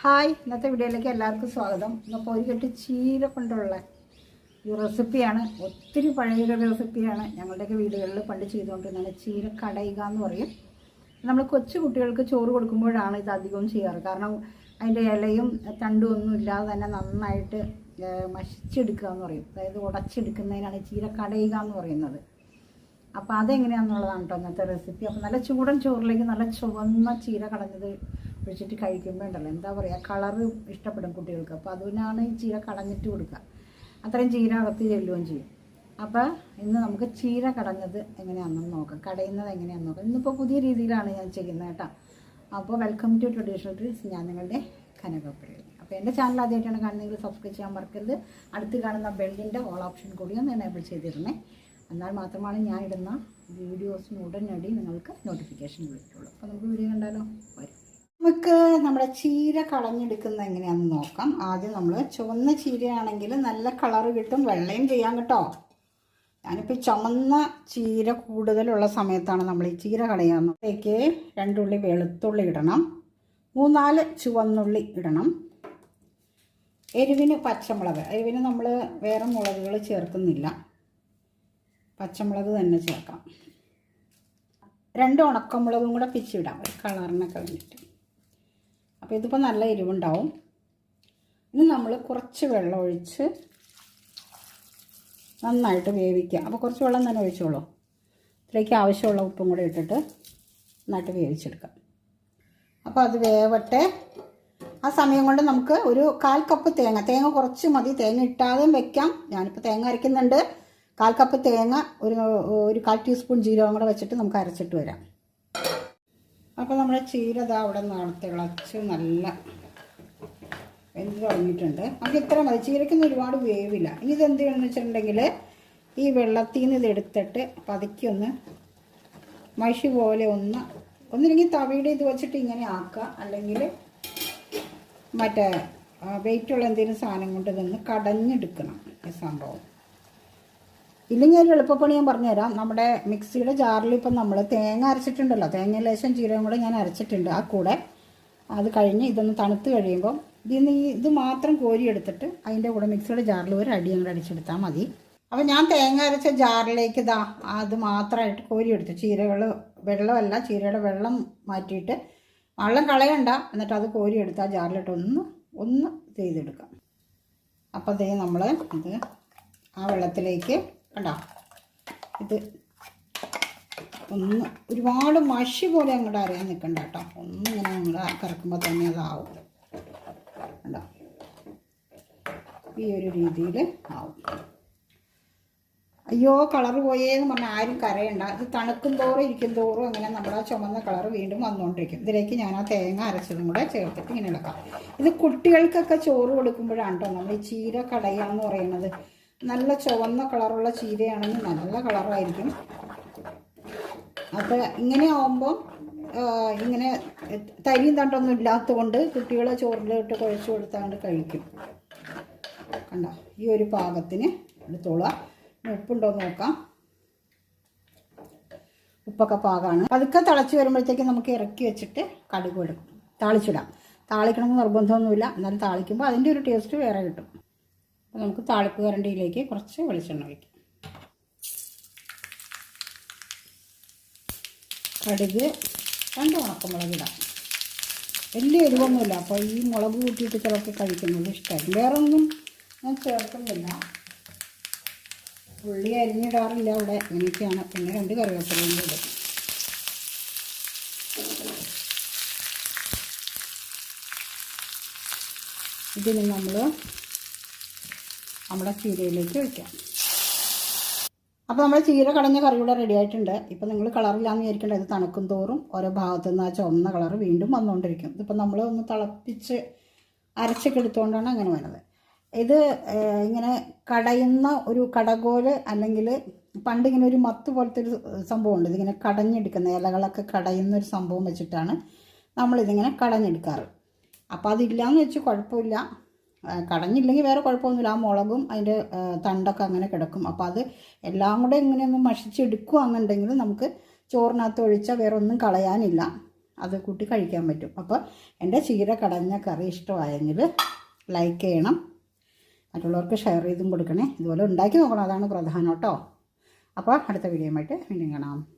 Hi ഇന്നത്തെ വീഡിയോയിലേക്ക് എല്ലാവർക്കും സ്വാഗതം. ഇന്നിപ്പോൾ ഒരു കെട്ട് ചീര കൊണ്ടുള്ള ഈ റെസിപ്പിയാണ്. ഒത്തിരി പഴയ റെസിപ്പിയാണ് ഞങ്ങളുടെയൊക്കെ വീടുകളിൽ പണ്ട് ചെയ്തുകൊണ്ടിരുന്നതാണ് ചീര കടയുക എന്ന് പറയും. നമ്മൾ കൊച്ചു കുട്ടികൾക്ക് ചോറ് കൊടുക്കുമ്പോഴാണ് ഇത് അധികവും ചെയ്യാറ്. കാരണം അതിന്റെ ഇലയും തണ്ടും ഒന്നും ഇല്ലാതെ തന്നെ നന്നായിട്ട് മഷിച്ചെടുക്കുക എന്ന് പറയും. അതായത് ഉടച്ചെടുക്കുന്നതിനാണ് ചീര കടയുക എന്ന് പറയുന്നത്. അപ്പോൾ അതെങ്ങനെയാണെന്നുള്ളതാണ് കേട്ടോ ഇന്നത്തെ റെസിപ്പി. അപ്പോൾ നല്ല ചൂടൻ ചോറിലേക്ക് നല്ല ചുവന്ന ചീര കടഞ്ഞത് ഒഴിച്ചിട്ട് കഴിക്കുമ്പോൾ ഉണ്ടല്ലോ എന്താ പറയുക കളറ് ഇഷ്ടപ്പെടും കുട്ടികൾക്ക്. അപ്പോൾ അതിനാണ് ഈ ചീര കടഞ്ഞിട്ട് കൊടുക്കുക. അത്രയും ചീര അകത്ത് ചെല്ലുകയും ചെയ്യും. അപ്പോൾ ഇന്ന് നമുക്ക് ചീര കടഞ്ഞത് എങ്ങനെയാണെന്ന് നോക്കാം. കടയുന്നത് എങ്ങനെയാണെന്ന് നോക്കാം. ഇന്നിപ്പോൾ പുതിയ രീതിയിലാണ് ഞാൻ ചെയ്യുന്നത് കേട്ടോ. അപ്പോൾ വെൽക്കം ടു ട്രഡീഷണൽ ട്രീസ് ഞാൻ നിങ്ങളുടെ കനകപ്പിള്ളി അപ്പോൾ എന്റെ ചാനൽ ആദ്യമായിട്ടാണ് കാണുന്നതെങ്കിൽ സബ്സ്ക്രൈബ് ചെയ്യാൻ മറക്കരുത്. അടുത്ത് കാണുന്ന ബെല്ലിന്റെ ഓൾ ഓപ്ഷൻ കൂടി ഒന്ന് എനേബിൾ ചെയ്തിരുന്നേ എന്നാൽ മാത്രമാണ് ഞാൻ ഇടുന്ന വീഡിയോസിന് ഉടനടി നിങ്ങൾക്ക് നോട്ടിഫിക്കേഷൻ വിളിക്കുള്ളൂ അപ്പോൾ നമുക്ക് വീഡിയോ കണ്ടാലോ? വരും. നമുക്ക് നമ്മുടെ ചീര കളഞ്ഞെടുക്കുന്നത് എങ്ങനെയാണെന്ന് നോക്കാം. ആദ്യം നമ്മൾ ചുവന്ന ചീരയാണെങ്കിൽ നല്ല കളർ കിട്ടും. വെള്ളയും ചെയ്യാം കേട്ടോ. ഞാനിപ്പോൾ ചുമന്ന ചീര കൂടുതലുള്ള സമയത്താണ് നമ്മൾ ഈ ചീര കളയാന്നത്തേക്ക് രണ്ടുള്ളി വെളുത്തുള്ളി ഇടണം. മൂന്നാൽ ചുവന്നുള്ളി ഇടണം. എരിവിന് പച്ചമുളക്. എരിവിന് നമ്മൾ വേറെ മുളകുകൾ ചേർക്കുന്നില്ല. പച്ചമുളക് തന്നെ ചേർക്കാം. രണ്ട് ഉണക്കമുളകും കൂടെ പിച്ചിടാം. ഒരു കളറിനൊക്കെ വേണ്ടിയിട്ട്. അപ്പോൾ ഇതിപ്പോൾ നല്ല എരിവുണ്ടാവും. ഇനി നമ്മൾ കുറച്ച് വെള്ളം ഒഴിച്ച് നന്നായിട്ട് വേവിക്കുക അപ്പോൾ കുറച്ച് വെള്ളം തന്നെ ഒഴിച്ചോളൂ. ഇതിലേക്ക് ആവശ്യമുള്ള ഉപ്പും കൂടെ ഇട്ടിട്ട് നന്നായിട്ട് വേവിച്ചെടുക്കാം. അപ്പോൾ അത് വേവട്ടെ. ആ സമയം കൊണ്ട് നമുക്ക് ഒരു കാൽ കപ്പ് തേങ്ങ തേങ്ങ കുറച്ച് മതി. തേങ്ങ ഇട്ടാതെയും വെക്കാം. ഞാനിപ്പോൾ തേങ്ങ അരയ്ക്കുന്നുണ്ട്. കാൽ കപ്പ് തേങ്ങ ഒരു ഒരു കാൽ ടീസ്പൂൺ ജീരകം കൂടെ വെച്ചിട്ട് നമുക്ക് അരച്ചിട്ട് വരാം. അപ്പോൾ നമ്മുടെ ചീര അവിടെ നിന്ന് തിളച്ച് നല്ല വെന്ത് തുടങ്ങിയിട്ടുണ്ട്. നമുക്ക് ഇത്ര മതി. ചീരയ്ക്കൊന്നും ഒരുപാട് വേവില്ല. ഇനി ഇത് എന്ത് ചെയ്യണമെന്ന് വെച്ചിട്ടുണ്ടെങ്കിൽ ഈ വെള്ളത്തിൽ നിന്ന് ഇതെടുത്തിട്ട് പതുക്കി ഒന്ന് മഷി പോലെ ഒന്ന് ഒന്നില്ലെങ്കിൽ തവിയുടെ ഇത് വെച്ചിട്ട് ഇങ്ങനെ ആക്കുക. അല്ലെങ്കിൽ മറ്റേ വെയിറ്റുള്ള എന്തെങ്കിലും സാധനം കൊണ്ട് ഇതൊന്ന് കടഞ്ഞെടുക്കണം ഈ സംഭവം. ഇല്ലെങ്കിൽ ഒരു എളുപ്പപ്പണി ഞാൻ പറഞ്ഞുതരാം. നമ്മുടെ മിക്സിയുടെ ജാറിൽ ഇപ്പം നമ്മൾ തേങ്ങ അരച്ചിട്ടുണ്ടല്ലോ. തേങ്ങ ലേശം ജീരകം കൂടെ ഞാൻ അരച്ചിട്ടുണ്ട് ആ കൂടെ. അത് കഴിഞ്ഞ് ഇതൊന്ന് തണുത്ത് കഴിയുമ്പോൾ ഇതിന്ന് ഈ ഇത് മാത്രം കോരി എടുത്തിട്ട് അതിന്റെ കൂടെ മിക്സിയുടെ ജാറിൽ ഒരു അടി അങ്ങോട്ട് അടിച്ചെടുത്താൽ മതി. അപ്പോൾ ഞാൻ തേങ്ങ അരച്ച ജാറിലേക്ക് ഇതാ അത് മാത്രമായിട്ട് കോരി എടുത്തു. ചീരകൾ വെള്ളമല്ല ചീരയുടെ വെള്ളം മാറ്റിയിട്ട് വെള്ളം കളയണ്ട. എന്നിട്ട് അത് കോരി എടുത്ത് ആ ജാറിലിട്ട് ഒന്ന് ഒന്ന് ചെയ്തെടുക്കാം. അപ്പോൾ അതേ നമ്മൾ ഇത് ആ വെള്ളത്തിലേക്ക് കണ്ടോ? ഇത് ഒന്ന് ഒരുപാട് മഷി പോലെ അങ്ങോട്ട് അറിയാൻ നിൽക്കണ്ട കേട്ടോ. ഒന്നിങ്ങനെ അങ്ങോട്ട് കറക്കുമ്പോൾ തന്നെ അതാവും. കണ്ടോ? ഈ ഒരു രീതിയിൽ ആവും. അയ്യോ കളർ പോയേന്ന് പറഞ്ഞാൽ ആരും കരയണ്ട. ഇത് തണുക്കും തോറും ഇരിക്കും തോറും അങ്ങനെ നമ്മുടെ ചുമന്ന കളർ വീണ്ടും വന്നുകൊണ്ടിരിക്കും. ഇതിലേക്ക് ഞാൻ ആ തേങ്ങ അരച്ചതും കൂടെ ചേർത്തിട്ട് ഇങ്ങനെ ഇളക്കാം ഇത് കുട്ടികൾക്കൊക്കെ ചോറ് കൊടുക്കുമ്പോഴാണ് കേട്ടോ. നമ്മൾ ഈ ചീര പറയുന്നത്. നല്ല ചുവന്ന കളറുള്ള ചീരയാണെങ്കിൽ നല്ല കളറായിരിക്കും. അപ്പോൾ ഇങ്ങനെ ആവുമ്പം ഇങ്ങനെ തരിയും തണ്ടൊന്നും ഇല്ലാത്തതുകൊണ്ട് കുട്ടികളെ ചോറിലിട്ട് കുഴച്ച് കൊടുത്താണ്ട് കഴിക്കും. കണ്ട? ഈ ഒരു പാകത്തിന് എടുത്തോളാം. ഉപ്പുണ്ടോ നോക്കാം. ഉപ്പൊക്കെ പാകമാണ് അതൊക്കെ തിളച്ച് വരുമ്പോഴത്തേക്ക് നമുക്ക് ഇറക്കി വെച്ചിട്ട് കടുക് എടുക്കും. താളിച്ചിടാം. താളിക്കണമെന്ന് നിർബന്ധമൊന്നുമില്ല. എന്നാലും താളിക്കുമ്പോൾ അതിന്റെ ഒരു ടേസ്റ്റ് വേറെ കിട്ടും. നമുക്ക് താളിപ്പ് കരണ്ടിയിലേക്ക് കുറച്ച് വെളിച്ചെണ്ണ ഒഴിക്കാം. കടുക് രണ്ട് ഉണക്കമുളക് ഇടാം. വലിയ എരിവൊന്നുമില്ല. അപ്പോൾ ഈ മുളക് കൂട്ടിയിട്ട് ചിലർക്ക് കഴിക്കുന്നത് ഇഷ്ടമായി വേറെ ഒന്നും ഞാൻ ചേർക്കുന്നില്ല. ഉള്ളി അരിഞ്ഞിടാറില്ല അവിടെ. അങ്ങനെയൊക്കെയാണ് പിന്നെ രണ്ട് കറിവേപ്പിലയും കൂടെ ഇതിന് നമ്മൾ നമ്മുടെ ചീരയിലേക്ക് വയ്ക്കാം അപ്പോൾ നമ്മുടെ ചീര കടഞ്ഞ കറി കൂടെ റെഡി ആയിട്ടുണ്ട്. ഇപ്പോൾ നിങ്ങൾ കളറില്ലാന്ന് വിചാരിക്കേണ്ട ഇത് തണുക്കും തോറും ഓരോ ഭാഗത്തു നിന്ന് ആ ചുവന്ന കളർ വീണ്ടും വന്നുകൊണ്ടിരിക്കും ഇതിപ്പോൾ നമ്മൾ ഒന്ന് തിളപ്പിച്ച് അരച്ചൊക്കെ എടുത്തുകൊണ്ടാണ് അങ്ങനെ വരുന്നത് ഇത് ഇങ്ങനെ കടയുന്ന ഒരു കടകോൽ അല്ലെങ്കിൽ പണ്ട് ഇങ്ങനെ ഒരു മത്ത് പോലത്തെ ഒരു സംഭവമുണ്ട് ഇതിങ്ങനെ കടഞ്ഞെടുക്കുന്ന ഇലകളൊക്കെ കടയുന്ന ഒരു സംഭവം വെച്ചിട്ടാണ് നമ്മളിതിങ്ങനെ കടഞ്ഞെടുക്കാറ്. അപ്പോൾ അതില്ലയെന്ന് വെച്ച് കുഴപ്പമില്ല. കടഞ്ഞില്ലെങ്കിൽ വേറെ കുഴപ്പമൊന്നുമില്ല. ആ മുളകും അതിന്റെ തണ്ടൊക്കെ അങ്ങനെ കിടക്കും. അപ്പോൾ അത് എല്ലാം കൂടെ ഇങ്ങനെ ഒന്ന് മഷിച്ചെടുക്കുകയാണെന്നുണ്ടെങ്കിൽ നമുക്ക് ചോറിനകത്ത് ഒഴിച്ചാൽ വേറെ ഒന്നും കളയാനില്ല. അത് കൂട്ടി കഴിക്കാൻ പറ്റും. അപ്പോൾ എന്റെ ചീര കടഞ്ഞ കറി ഇഷ്ടമായെങ്കിൽ ലൈക്ക് ചെയ്യണം. മറ്റുള്ളവർക്ക് ഷെയർ ചെയ്തും കൊടുക്കണേ. ഇതുപോലെ ഉണ്ടാക്കി നോക്കണം. അതാണ് പ്രധാനം കേട്ടോ. അപ്പോൾ അടുത്ത വീഡിയോയുമായിട്ട് വീണ്ടും കാണാം.